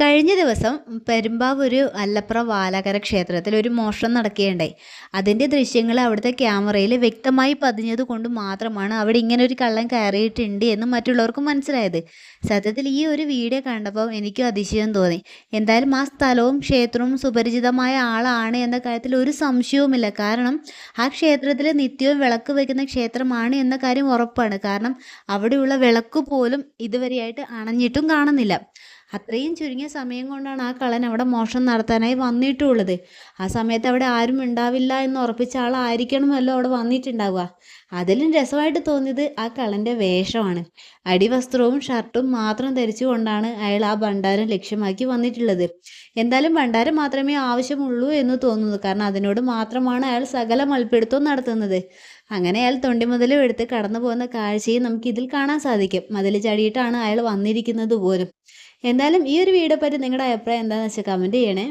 കഴിഞ്ഞ ദിവസം പെരുമ്പാവൂര് അല്ലപ്ര വാലാകര ക്ഷേത്രത്തിൽ ഒരു മോഷണം നടക്കുകയുണ്ടായി. അതിന്റെ ദൃശ്യങ്ങൾ അവിടുത്തെ ക്യാമറയിൽ വ്യക്തമായി പതിഞ്ഞത് കൊണ്ട് മാത്രമാണ് അവിടെ ഇങ്ങനെ ഒരു കള്ളൻ കയറിയിട്ടുണ്ട് എന്ന് മറ്റുള്ളവർക്ക് മനസ്സിലായത്. സത്യത്തിൽ ഈ ഒരു വീഡിയോ കണ്ടപ്പോൾ എനിക്കും അതിശയം തോന്നി. എന്തായാലും ആ സ്ഥലവും ക്ഷേത്രവും സുപരിചിതമായ ആളാണ് എന്ന കാര്യത്തിൽ ഒരു സംശയവുമില്ല. കാരണം ആ ക്ഷേത്രത്തിൽ നിത്യവും വിളക്ക് വയ്ക്കുന്ന ക്ഷേത്രമാണ് എന്ന കാര്യം ഉറപ്പാണ്. കാരണം അവിടെയുള്ള വിളക്ക് പോലും ഇതുവരെയായിട്ട് അണഞ്ഞിട്ടും കാണുന്നില്ല. അത്രയും ചുരുങ്ങിയ സമയം കൊണ്ടാണ് ആ കളൻ അവിടെ മോഷണം നടത്താനായി വന്നിട്ടുള്ളത്. ആ സമയത്ത് അവിടെ ആരും ഉണ്ടാവില്ല എന്ന് ഉറപ്പിച്ച ആളായിരിക്കണമല്ലോ അവിടെ വന്നിട്ടുണ്ടാവുക. അതിലും രസമായിട്ട് തോന്നിയത് ആ കളന്റെ വേഷമാണ്. അടിവസ്ത്രവും ഷർട്ടും മാത്രം ധരിച്ചുകൊണ്ടാണ് അയാൾ ആ ഭണ്ഡാരം ലക്ഷ്യമാക്കി വന്നിട്ടുള്ളത്. എന്തായാലും ഭണ്ഡാരം മാത്രമേ ആവശ്യമുള്ളൂ എന്ന് തോന്നുന്നു. കാരണം അതിനോട് മാത്രമാണ് അയാൾ സകല മൽപ്പിടുത്തവും നടത്തുന്നത്. അങ്ങനെ അയാൾ തൊണ്ടിമുതലും എടുത്ത് കടന്നു പോകുന്ന കാഴ്ചയും നമുക്ക് ഇതിൽ കാണാൻ സാധിക്കും. മതിൽ ചാടിയിട്ടാണ് അയാൾ വന്നിരിക്കുന്നത് പോലും. എന്തായാലും ഈ ഒരു വീഡിയോ പറ്റി നിങ്ങളുടെ അഭിപ്രായം എന്താണെന്ന് വെച്ചാൽ കമന്റ് ചെയ്യണേ.